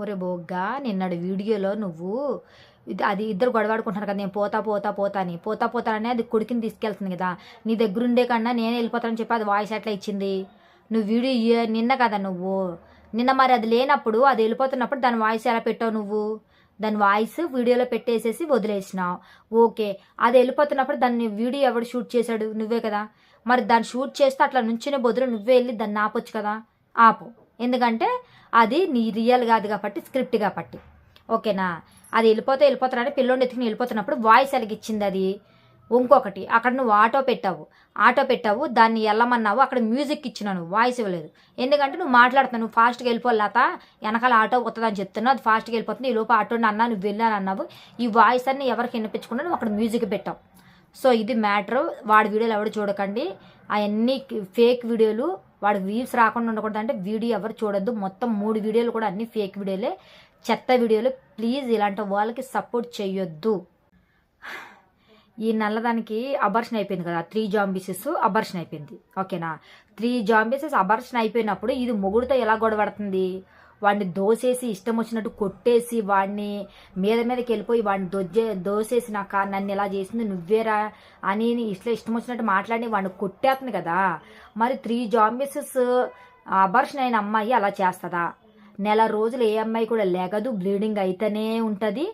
ఒరే బోగ్గా నిన్నటి వీడియోలో నువ్వు ఇది అది ఇద్దరు గొడవాడుకుంటున్నారు కదా నేను పోతా పోతా పోతా అని. పోతా పోతానని అది కొడుకుని తీసుకెళ్తుంది కదా. నీ దగ్గరుండే కన్నా నేను వెళ్ళిపోతానని చెప్పి అది వాయిస్ ఎట్లా ఇచ్చింది. నువ్వు వీడియో నిన్న కదా నువ్వు. నిన్న మరి అది లేనప్పుడు అది వెళ్ళిపోతున్నప్పుడు దాని వాయిస్ ఎలా పెట్టావు నువ్వు? దాని వాయిస్ వీడియోలో పెట్టేసేసి వదిలేసినావు. ఓకే అది వెళ్ళిపోతున్నప్పుడు దాన్ని వీడియో ఎవడు షూట్ చేశాడు? నువ్వే కదా. మరి దాన్ని షూట్ చేస్తే అట్లా నుంచునే బదులు నువ్వే వెళ్ళి దాన్ని ఆపొచ్చు కదా. ఆపు. ఎందుకంటే అది నీ రియల్ కాదు కాబట్టి స్క్రిప్ట్ కాబట్టి ఓకేనా? అది వెళ్ళిపోతే వెళ్ళిపోతున్నాడు పిల్లోని ఎత్తుకుని వెళ్ళిపోతున్నప్పుడు వాయిస్ ఎలాగిచ్చింది అది. ఇంకొకటి అక్కడ నువ్వు ఆటో పెట్టావు. ఆటో పెట్టావు దాన్ని వెళ్ళమన్నావు అక్కడ మ్యూజిక్ ఇచ్చినాను వాయిస్ ఇవ్వలేదు. ఎందుకంటే నువ్వు మాట్లాడుతున్నావు నువ్వు ఫాస్ట్గా వెళ్ళిపోలేత వెనకాల ఆటో వస్తుందని చెప్తున్నావు అది ఫాస్ట్గా వెళ్ళిపోతుంది ఈ లోపు ఆటోని అన్నా నువ్వు వెళ్ళాను అన్నావు. ఈ వాయిస్ అన్ని ఎవరికి వినిపించకుండా నువ్వు అక్కడ మ్యూజిక్ పెట్టావు. సో ఇది మ్యాటర్ వాడి వీడియోలు ఎవరు చూడకండి. అవన్నీ ఫేక్ వీడియోలు. వాడి వ్యూస్ రాకుండా ఉండకూడదు అంటే వీడియో ఎవరు చూడొద్దు. మొత్తం మూడు వీడియోలు కూడా అన్ని ఫేక్ వీడియోలే. చెత్త వీడియోలు. ప్లీజ్ ఇలాంటి వాళ్ళకి సపోర్ట్ చేయొద్దు ఈ నల్లదానికి అబర్షన్ అయిపోయింది కదా. త్రీ జాంబీసెస్ అబర్షన్ అయిపోయింది. ఓకేనా త్రీ జాంబీసెస్ అబర్షన్ అయిపోయినప్పుడు ఇది మొగుడుతో ఎలా గొడవడుతుంది వాడిని దోసేసి ఇష్టం వచ్చినట్టు కొట్టేసి వాడిని మీద మీదకి వెళ్ళిపోయి వాడిని దొజ్జే దోసేసి నాకు నన్ను ఎలా చేసింది నువ్వేరా అని ఇట్లా ఇష్టం వచ్చినట్టు మాట్లాడి వాడిని కొట్టేస్తుంది కదా. మరి త్రీ జాంబిసెస్ అబర్షన్ అయిన అమ్మాయి అలా చేస్తుందా? నెల రోజులు ఏ అమ్మాయి కూడా లేగదు బ్లీడింగ్ అయితేనే ఉంటుంది.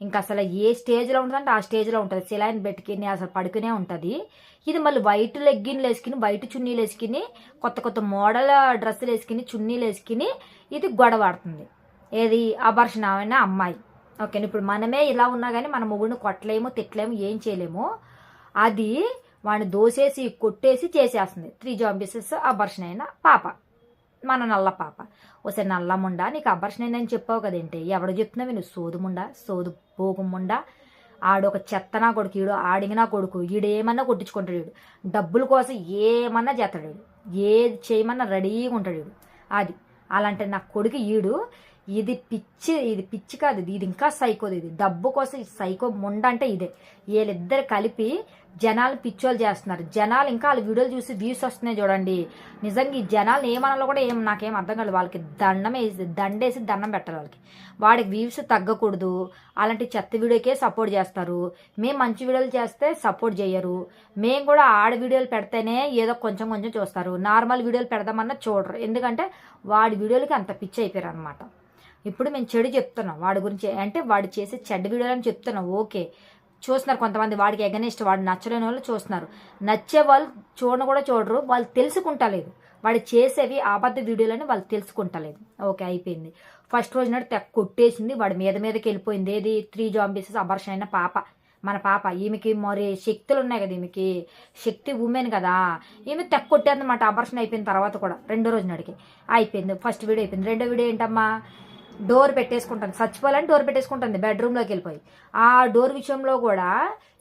ఇంకా అసలు ఏ స్టేజ్లో ఉంటుందంటే ఆ స్టేజ్లో ఉంటుంది. సిలైన్ పెట్టుకుని అసలు పడుకునే ఉంటుంది. ఇది మళ్ళీ వైట్ లెగ్గిన్లు వేసుకుని వైట్ చున్నీలు వేసుకుని కొత్త కొత్త మోడల్ డ్రెస్సులు వేసుకుని చున్నీలు వేసుకుని ఇది గొడవాడుతుంది ఏది? అభర్షణమైన అమ్మాయి. ఓకే ఇప్పుడు మనమే ఇలా ఉన్నా కానీ మన మొగుడిని కొట్టలేము తిట్టలేము ఏం చేయలేము. అది వాడిని దోసేసి కొట్టేసి చేసేస్తుంది. త్రీ జాంబీసెస్ అభర్షణ అయిన పాప. మన నల్ల పాప. ఓసే నల్లముండా నీకు అబర్షన్ అయిందని చెప్పావు కదేంటి ఎవడు చెప్తున్నావు నువ్వు సోదుముండా సోదు పోగుముండా ఆడొక చెత్తనా కొడుకు ఈడు ఆడిగినా కొడుకు ఈడేమన్నా కొట్టించుకుంటాడు ఈడు. డబ్బుల కోసం ఏమన్నా చేస్తాడు ఏది చేయమన్నా రెడీగా ఉంటాడు ఈడు. అది అలాంటి నా కొడుకు ఈడు ఇది పిచ్చి ఇది పిచ్చి కాదు ఇది ఇది ఇంకా సైకోది ఇది డబ్బు కోసం సైకో ముండ అంటే ఇదే. వీళ్ళిద్దరు కలిపి జనాలు పిచ్చోలు చేస్తున్నారు. జనాలు ఇంకా వాళ్ళ వీడియోలు చూసి వ్యూస్ వస్తున్నాయి చూడండి. నిజంగా ఈ జనాలు ఏమనాలో కూడా ఏం నాకేం అర్థం కాదు వాళ్ళకి దండం వేసి దండేసి దండం పెట్టాలి వాళ్ళకి. వాడికి వ్యూస్ తగ్గకూడదు. అలాంటి చెత్త వీడియోకే సపోర్ట్ చేస్తారు. మేము మంచి వీడియోలు చేస్తే సపోర్ట్ చేయరు. మేము కూడా ఆడ వీడియోలు పెడితేనే ఏదో కొంచెం కొంచెం చూస్తారు. నార్మల్ వీడియోలు పెడదామన్నా చూడరు. ఎందుకంటే వాడి వీడియోలకి అంత పిచ్చి అయిపోయారు అనమాట ఇప్పుడు మేము చెడు చెప్తున్నాం. వాడి గురించి అంటే వాడు చేసే చెడ్డ వీడియోలు అని చెప్తున్నాం. ఓకే. చూస్తున్నారు కొంతమంది. వాడికి ఎగనిస్ట్ వాడు నచ్చలేని వాళ్ళు చూస్తున్నారు. నచ్చే వాళ్ళు చూడను కూడా చూడరు. వాళ్ళు తెలుసుకుంటలేదు. వాడు చేసేవి అబద్ధ వీడియోలని వాళ్ళు తెలుసుకుంటలేదు. ఓకే అయిపోయింది. ఫస్ట్ రోజు నాడు తెగ కొట్టేసింది. వాడి మీద మీదకి వెళ్ళిపోయింది. ఏది? త్రీ జాంబీసెస్ అబర్షన్ అయిన పాప. మన పాప. ఈమెకి మరి శక్తులు ఉన్నాయి కదా ఈమెకి. శక్తి ఉమెన్ కదా. ఈమె తెగ కొట్టేదన్నమాట. అబర్షన్ అయిపోయిన తర్వాత కూడా. రెండో రోజు నాడికి. అయిపోయింది. ఫస్ట్ వీడియో అయిపోయింది. రెండో వీడియో ఏంటమ్మా? డోర్ పెట్టేసుకుంటాను. చచ్చిపోవాలని డోర్ పెట్టేసుకుంటుంది బెడ్రూమ్లోకి వెళ్ళిపోయి. ఆ డోర్ విషయంలో కూడా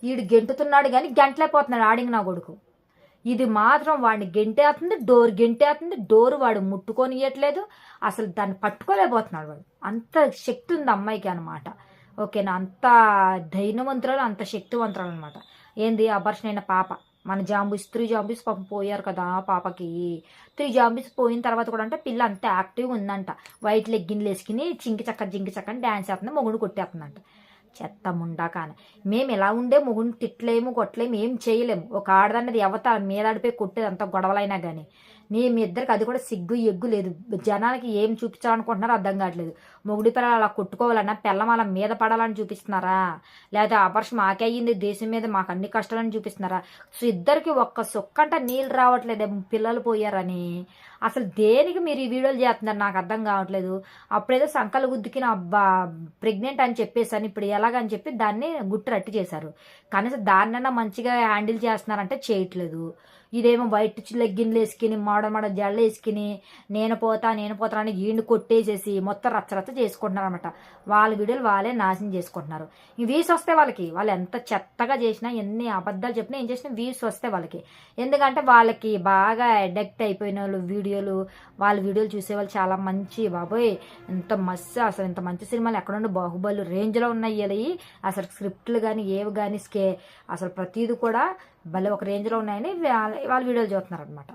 వీడు గెంటుతున్నాడు కానీ గంటలేకపోతున్నాడు ఆడింగ్ నా కొడుకు. ఇది మాత్రం వాడిని గెంటేస్తుంది డోర్ గెంటేస్తుంది డోర్ వాడు ముట్టుకొని ఇవ్వట్లేదు అసలు దాన్ని పట్టుకోలేకపోతున్నాడు వాడు. అంత శక్తి ఉంది అమ్మాయికి అనమాట ఓకేనా? అంత ధైర్యవంతురాలు అంత శక్తివంతురాలు అనమాట ఏంది? అబర్షన్ అయిన పాప. మన జాంబీస్ త్రీ జాంబీస్ పాపం పోయారు కదా పాపకి. త్రీ జాంబీస్ పోయిన తర్వాత కూడా అంటే పిల్ల అంత యాక్టివ్గా ఉందంట. వైట్ లెగ్గిన్లు వేసుకుని చింకి చక్క జింకి చక్కని డ్యాన్స్ చేస్తుంది మొగుడు కొట్టేస్తుందంట. చెత్త ముండా కాని మేము ఎలా ఉండే మొగుడిని తిట్టలేము కొట్టలేము ఏం చేయలేము. ఒక ఆడదన్నది ఎవత మీదడిపోయి కొట్టేది అంత గొడవలైనా కానీ నీ మీ ఇద్దరికి అది కూడా సిగ్గు ఎగ్గు లేదు. జనానికి ఏం చూపించాలనుకుంటున్నారో అర్థం కావట్లేదు. మొగుడి పిల్లలు అలా కొట్టుకోవాలన్నా పిల్లం అలా మీద పడాలని చూపిస్తున్నారా? లేదా అపర్షం మాకే అయ్యింది దేశం మీద మాకు అన్ని కష్టాలని చూపిస్తున్నారా? సో ఇద్దరికి ఒక్క సుక్కంట నీళ్ళు రావట్లేదే పిల్లలు పోయారని. అసలు దేనికి మీరు ఈ వీడియోలు చేస్తున్నారు? నాకు అర్థం కావట్లేదు. అప్పుడేదో సంకలు గుద్దుకిన అబ్బా ప్రెగ్నెంట్ అని చెప్పేసాను ఇప్పుడు ఎలాగని చెప్పి దాన్ని గుట్టు రట్టి చేశారు. కనీసం దాన్నైనా మంచిగా హ్యాండిల్ చేస్తున్నారంటే చేయట్లేదు. ఇదేమో వైట్ లెగ్గిన్లు వేసుకుని మోడ మోడ జళ్ళు వేసుకుని నేను పోతా నేను పోతా అని ఈండు కొట్టేసేసి మొత్తం రచ్చరచ్చ చేసుకుంటున్నారు అనమాట వాళ్ళ వీడియోలు వాళ్ళే నాశనం చేసుకుంటున్నారు. ఈ వీస్ వస్తే వాళ్ళకి వాళ్ళు ఎంత చెత్తగా చేసినా ఎన్ని అబద్ధాలు చెప్పినా ఏం చేసినా వీస్ వస్తే వాళ్ళకి. ఎందుకంటే వాళ్ళకి బాగా అడక్ట్ అయిపోయిన వాళ్ళు వీడియోలు వాళ్ళ వీడియోలు చూసేవాళ్ళు చాలా మంచి బాబోయ్ ఎంత మస్తు అసలు ఇంత మంచి సినిమాలు ఎక్కడుండి బాహుబలి రేంజ్లో ఉన్నాయి వీళ్ళవి అసలు స్క్రిప్ట్లు కానీ ఏవి కానీ స్కే అసలు ప్రతిదీ కూడా భలే ఒక రేంజ్లో ఉన్నాయని వాళ్ళ వాళ్ళ వీడియోలు చూస్తున్నారు అనమాట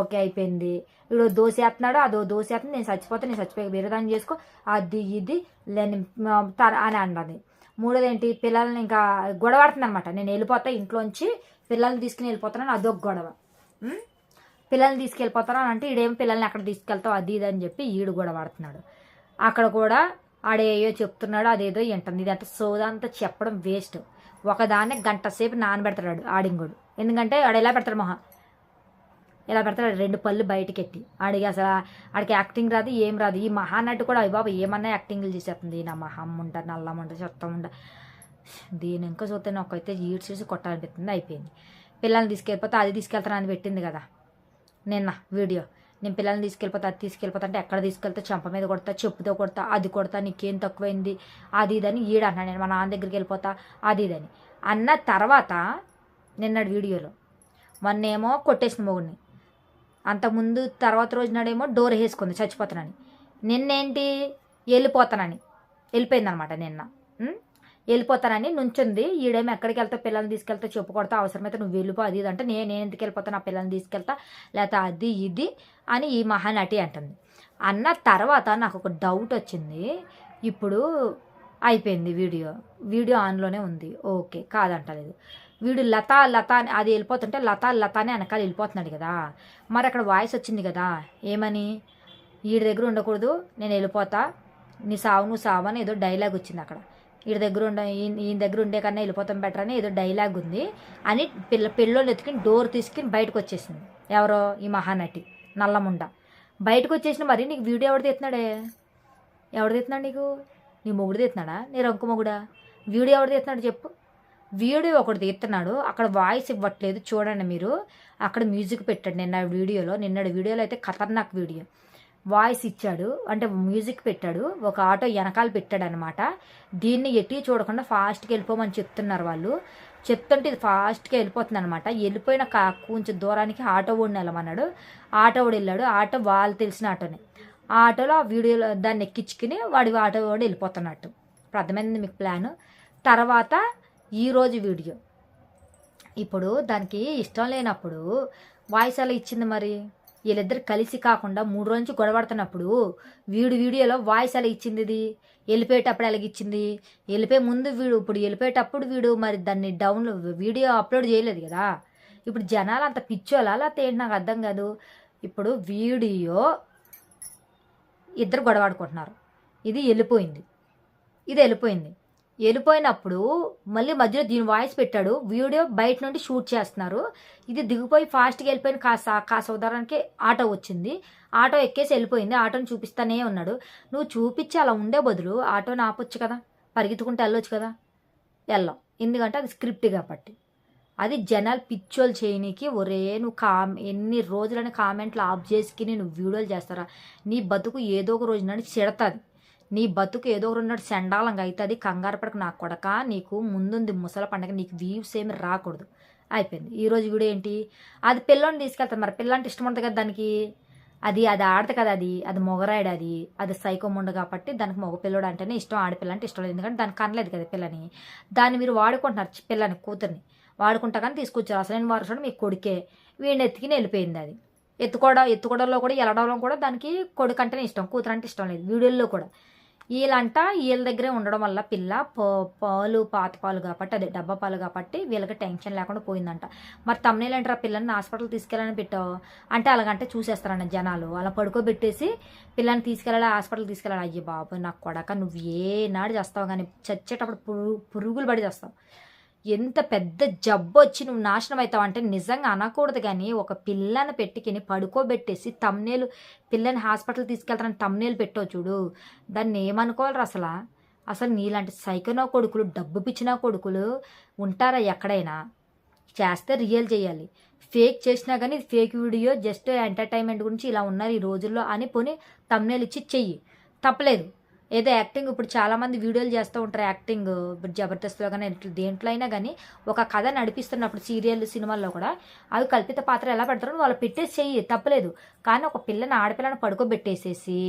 ఓకే అయిపోయింది. ఇప్పుడు దోశ వేస్తున్నాడు అదో దోశ వేస్తుంది నేను చచ్చిపోతే నేను చచ్చిపోయి వేరే దాన్ని చేసుకో అది ఇది లేని తర అని అన్నది. మూడోది ఏంటి పిల్లల్ని ఇంకా గొడవ అనమాట నేను వెళ్ళిపోతా ఇంట్లోంచి పిల్లల్ని తీసుకుని వెళ్ళిపోతానని అదొక గొడవ. పిల్లల్ని తీసుకెళ్ళిపోతాను అని అంటే ఈడేం పిల్లల్ని అక్కడ తీసుకెళ్తావు అది ఇది అని చెప్పి ఈడు వాడుతున్నాడు. అక్కడ కూడా ఆడేయో చెప్తున్నాడు అదేదో వింటుంది. ఇదంతా సోదంతా చెప్పడం వేస్ట్. ఒకదాన్ని గంట సేపు నానబెడతాడు ఆడింగుడు. ఎందుకంటే ఆడు ఎలా పెడతాడు మొహం? ఇలా పెడతాడు? రెండు పళ్ళు బయటకెట్టి ఆడికి అసలు ఆడికి యాక్టింగ్ రాదు ఏం రాదు. ఈ మహానటి కూడా అయ్య బాబు ఏమన్నా యాక్టింగ్లు చేసేస్తుంది. నా మహం ఉంట నల్లం ఉంట చెత్తం ఉంట దీని ఇంకా చూస్తే నాకైతే ఈడ్చేసి కొట్టాలనిపిస్తుంది. అయిపోయింది. పిల్లల్ని తీసుకెళ్ళిపోతే అది తీసుకెళ్తానని అని పెట్టింది కదా. నిన్న వీడియో. నేను పిల్లల్ని తీసుకెళ్ళిపోతా అది తీసుకెళ్ళిపోతా అంటే ఎక్కడ తీసుకెళ్తే? చంప మీద కొడతా చెప్పుతో కొడతా అది కొడతా నీకేం తక్కువైంది? అది ఇదని ఈడ అన్నాడు. నేను మా నాన్న దగ్గరికి వెళ్ళిపోతా అది ఇదని. అన్న తర్వాత నిన్నటి వీడియోలో మొన్నేమో కొట్టేసిన మొగుడిని. అంతకుముందు తర్వాత రోజు నాడేమో డోర్ వేసుకుంది చచ్చిపోతానని. నిన్నేంటి? వెళ్ళిపోతానని. వెళ్ళిపోయిందనమాట నిన్న. వెళ్ళిపోతానని నుంచుంది. ఈడేమో ఎక్కడికి వెళ్తా పిల్లల్ని తీసుకెళ్తా చెప్పుకొడతా అవసరమైతే నువ్వు వెళ్ళిపో అది ఇది అంటే నేను నేను ఎందుకు వెళ్ళిపోతాను ఆ పిల్లల్ని తీసుకెళ్తా లేకపోతే అది ఇది అని ఈ మహానటి అంటుంది. అన్న తర్వాత నాకు ఒక డౌట్ వచ్చింది. ఇప్పుడు అయిపోయింది వీడియో. వీడియో ఆన్లోనే ఉంది. ఓకే కాదంటలేదు. వీడు లత లత అని అది వెళ్ళిపోతుంటే లత లతానే వెనకాల వెళ్ళిపోతున్నాడు కదా. మరి అక్కడ వాయిస్ వచ్చింది కదా. ఏమని? వీడి దగ్గర ఉండకూడదు నేను వెళ్ళిపోతా. నీ సావు నువ్వు సావు అని ఏదో డైలాగ్ వచ్చింది అక్కడ. వీడి దగ్గర ఉండ ఈయన దగ్గర ఉండే కన్నా వెళ్ళిపోతాం బెటర్ అని ఏదో డైలాగ్ ఉంది అని పిల్ల పిల్లోళ్ళు ఎత్తుకుని డోర్ తీసుకుని బయటకు వచ్చేసింది. ఎవరో ఈ మహానటి నల్లముండ. బయటకు వచ్చేసిన మరి నీకు వీడియో ఎవడు తెస్తున్నాడే ఎవడు తెస్తున్నాడు నీకు? నీ మొగుడు తెస్తున్నాడా నీ రంకు మొగుడా? వీడియో ఎవడు తెస్తున్నాడు చెప్పు. వీడియో ఒకటి తీస్తున్నాడు అక్కడ వాయిస్ ఇవ్వట్లేదు. చూడండి మీరు. అక్కడ మ్యూజిక్ పెట్టాడు నిన్న వీడియోలో. నిన్నటి వీడియోలో అయితే ఖతర్నాక్ వీడియో. వాయిస్ ఇచ్చాడు అంటే మ్యూజిక్ పెట్టాడు ఒక ఆటో వెనకాల పెట్టాడు అనమాట దీన్ని ఎట్టి చూడకుండా ఫాస్ట్గా వెళ్ళిపోమని చెప్తున్నారు వాళ్ళు. చెప్తుంటే ఇది ఫాస్ట్గా వెళ్ళిపోతుంది అనమాట వెళ్ళిపోయిన కా కొంచెం దూరానికి ఆటో ఓడిని వెళ్ళమన్నాడు. ఆటో ఓడి వెళ్ళాడు. ఆటో వాళ్ళు తెలిసిన ఆటోనే. ఆ ఆటోలో ఆ వీడియోలో దాన్ని ఎక్కించుకుని వాడి ఆటో ఓడి వెళ్ళిపోతున్నట్టు. ఇప్పుడు అర్థమైంది మీకు ప్లాన్? తర్వాత ఈరోజు వీడియో. ఇప్పుడు దానికి ఇష్టం లేనప్పుడు వాయిస్ అలా ఇచ్చింది మరి? వీళ్ళిద్దరు కలిసి కాకుండా మూడు రోజు నుంచి గొడవడుతున్నప్పుడు వీడు వీడియోలో వాయిస్ అలా ఇచ్చింది ఇది వెళ్ళిపోయేటప్పుడు ఎలాగ ఇచ్చింది? వెళ్ళిపోయే ముందు వీడు ఇప్పుడు వెళ్ళిపోయేటప్పుడు వీడు మరి దాన్ని డౌన్ వీడియో అప్లోడ్ చేయలేదు కదా? ఇప్పుడు జనాలు అంత పిచ్చోలా? లేకపోతే ఏంటి? నాకు అర్థం కాదు. ఇప్పుడు వీడియో ఇద్దరు గొడవాడుకుంటున్నారు. ఇది వెళ్ళిపోయింది. ఇది వెళ్ళిపోయింది. వెళ్ళిపోయినప్పుడు మళ్ళీ మధ్యలో దీని వాయిస్ పెట్టాడు. వీడియో బయట నుండి షూట్ చేస్తున్నారు. ఇది దిగిపోయి ఫాస్ట్గా వెళ్ళిపోయిన కాస్త కాస్త ఉదాహరణకి ఆటో వచ్చింది. ఆటో ఎక్కేసి వెళ్ళిపోయింది. ఆటోని చూపిస్తానే ఉన్నాడు. నువ్వు చూపించి అలా ఉండే బదులు ఆటోని ఆపొచ్చు కదా. పరిగెత్తుకుంటే వెళ్ళొచ్చు కదా. వెళ్ళాం. ఎందుకంటే అది స్క్రిప్ట్ కాబట్టి. అది జనాలు పిచ్చోలు చేయనీకి ఒరే నువ్వు కా ఎన్ని రోజులని కామెంట్లు ఆఫ్ చేసుకుని నువ్వు వీడియోలు చేస్తారా? నీ బతుకు ఏదో ఒక రోజు నాడు చెడతాది. నీ బతుకు ఏదో ఒక రెండు అయితే అవుతుంది. కంగారు పడక నా కొడక. నీకు ముందుంది ముసల పండగ. నీకు వ్యూస్ ఏమి రాకూడదు. అయిపోయింది. ఈరోజు కూడా ఏంటి? అది పిల్లని తీసుకెళ్తాను మరి. పిల్ల అంటే ఇష్టం ఉంటుంది కదా దానికి. అది అది ఆడదు కదా అది. అది మొగరాయడు అది. అది సైకో ముండు కాబట్టి దానికి మగ పిల్లడు అంటేనే ఇష్టం. ఆడపిల్ల అంటే ఇష్టం లేదు. ఎందుకంటే దానికి కనలేదు కదా పిల్లని. దాన్ని మీరు వాడుకుంటున్నారు పిల్లని కూతుర్ని. వాడుకుంటా కానీ తీసుకొచ్చారు. అసలు నేను వారసుడు మీ కొడుకే. వీడిని ఎత్తుకుని వెళ్ళిపోయింది అది. ఎత్తుకోవడం ఎత్తుకోవడంలో కూడా వెళ్ళడంలో కూడా దానికి కొడుకు అంటేనే ఇష్టం. కూతురు అంటే ఇష్టం లేదు. వీడియోల్లో కూడా. వీళ్ళంట వీళ్ళ దగ్గరే ఉండడం వల్ల పిల్ల పాలు పాత పాలు కాబట్టి అదే డబ్బా పాలు కాబట్టి వీళ్ళకి టెన్షన్ లేకుండా పోయిందంట. మరి తమ్నేలేంటారా పిల్లని హాస్పిటల్ తీసుకెళ్ళని పెట్టావు? అంటే అలాగంటే చూసేస్తారండి జనాలు. అలా పడుకోబెట్టేసి పిల్లని తీసుకెళ్ళాలి హాస్పిటల్ తీసుకెళ్ళాలి? అయ్యి బాబు నాకు కొడక నువ్వు ఏనాడు చేస్తావు? కానీ చచ్చేటప్పుడు పురుగు పురుగులు పడి చేస్తావు. ఎంత పెద్ద జబ్బు వచ్చి నువ్వు నాశనం అవుతావు అంటే నిజంగా అనకూడదు కానీ ఒక పిల్లని పెట్టుకుని పడుకోబెట్టేసి తమ్నేలు పిల్లని హాస్పిటల్ తీసుకెళ్తానని తమ్నేలు పెట్టో చూడు. దాన్ని ఏమనుకోవాలి అసలు? అసలు నీలాంటి సైకనో కొడుకులు డబ్బు పిచ్చిన కొడుకులు ఉంటారా ఎక్కడైనా? చేస్తే రియల్ చేయాలి. ఫేక్ చేసినా కానీ ఫేక్ వీడియో జస్ట్ ఎంటర్టైన్మెంట్ గురించి ఇలా ఉన్నారు ఈ రోజుల్లో అని పోనీ తమ్నేలు ఇచ్చి చెయ్యి. తప్పలేదు. ఏదో యాక్టింగ్ ఇప్పుడు చాలామంది వీడియోలు చేస్తూ ఉంటారు యాక్టింగ్ ఇప్పుడు జబర్దస్త్లో కానీ దేంట్లో అయినా కానీ ఒక కథ నడిపిస్తున్నప్పుడు సీరియల్ సినిమాల్లో కూడా అవి కల్పిత పాత్ర ఎలా పెడతారో వాళ్ళు పెట్టేసి చెయ్యి తప్పలేదు. కానీ ఒక పిల్లని ఆడపిల్లని పడుకోబెట్టేసేసి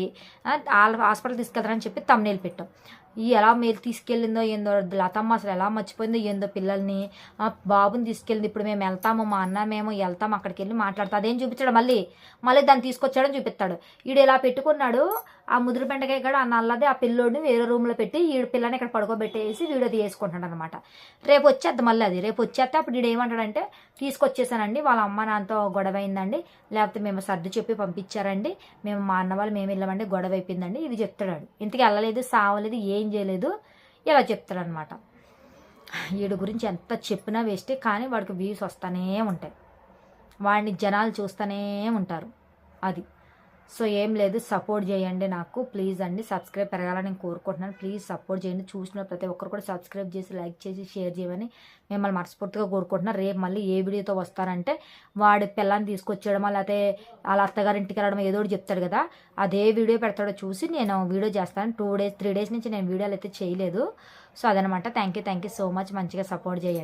వాళ్ళ హాస్పిటల్ తీసుకెళ్తారని చెప్పి తమ్నేలు పెట్టాం. ఈ ఎలా మీరు తీసుకెళ్ళిందో ఏందో లతమ్మ అసలు ఎలా మర్చిపోయిందో ఏందో పిల్లల్ని. ఆ, బాబుని తీసుకెళ్ళింది ఇప్పుడు మేము వెళ్తాము మా అన్న మేము వెళ్తాం అక్కడికి వెళ్ళి మాట్లాడతా అదేం చూపించాడు మళ్ళీ? మళ్ళీ దాన్ని తీసుకొచ్చాడని చూపిస్తాడు. ఈడు ఇలా పెట్టుకున్నాడు ఆ ముదురు బెండకాయ కూడా ఆ నల్లది ఆ పిల్లోడిని వేరే రూమ్లో పెట్టి ఈడు పిల్లని ఇక్కడ పడుకోబెట్టేసి వీడియో తీసుకుంటాడు అనమాట రేపు వచ్చేద్ది మళ్ళీ అది. రేపు వచ్చేస్తే అప్పుడు ఈడు ఏమంటాడంటే తీసుకొచ్చేసానండి వాళ్ళ అమ్మ నాతో గొడవ అయిందండి. లేకపోతే మేము సర్ది చెప్పి పంపించారండి. మేము మా అన్న వాళ్ళు మేము వెళ్ళామండి గొడవ అయిపోయిందండి. ఇది చెప్తాడు ఇంతకీ వెళ్ళలేదు సావలేదు ఏం చేయలేదు. ఇలా చెప్తాడనమాట వీడి గురించి ఎంత చెప్పినా వేస్టే కానీ వాడికి వ్యూస్ వస్తూనే ఉంటాయి. వాడిని జనాలు చూస్తూనే ఉంటారు. అది. సో ఏం లేదు సపోర్ట్ చేయండి నాకు. ప్లీజ్ అండి సబ్స్క్రైబ్ పెరగాలని నేను కోరుకుంటున్నాను. ప్లీజ్ సపోర్ట్ చేయండి. చూసిన ప్రతి ఒక్కరు కూడా సబ్స్క్రైబ్ చేసి లైక్ చేసి షేర్ చేయమని మిమ్మల్ని మనస్ఫూర్తిగా కోరుకుంటున్నాను. రేపు మళ్ళీ ఏ వీడియోతో వస్తారంటే వాడి పిల్లని తీసుకొచ్చేయడమో లేకపోతే వాళ్ళ అత్తగారింటికి వెళ్ళడం ఏదో ఒకటి చెప్తాడు కదా. అదే వీడియో పెడతాడో చూసి నేను వీడియో చేస్తాను. టూ డేస్ త్రీ డేస్ నుంచి నేను వీడియోలు అయితే చేయలేదు. సో అదనమాట. Thank you thank you so much మంచిగా సపోర్ట్ చేయండి.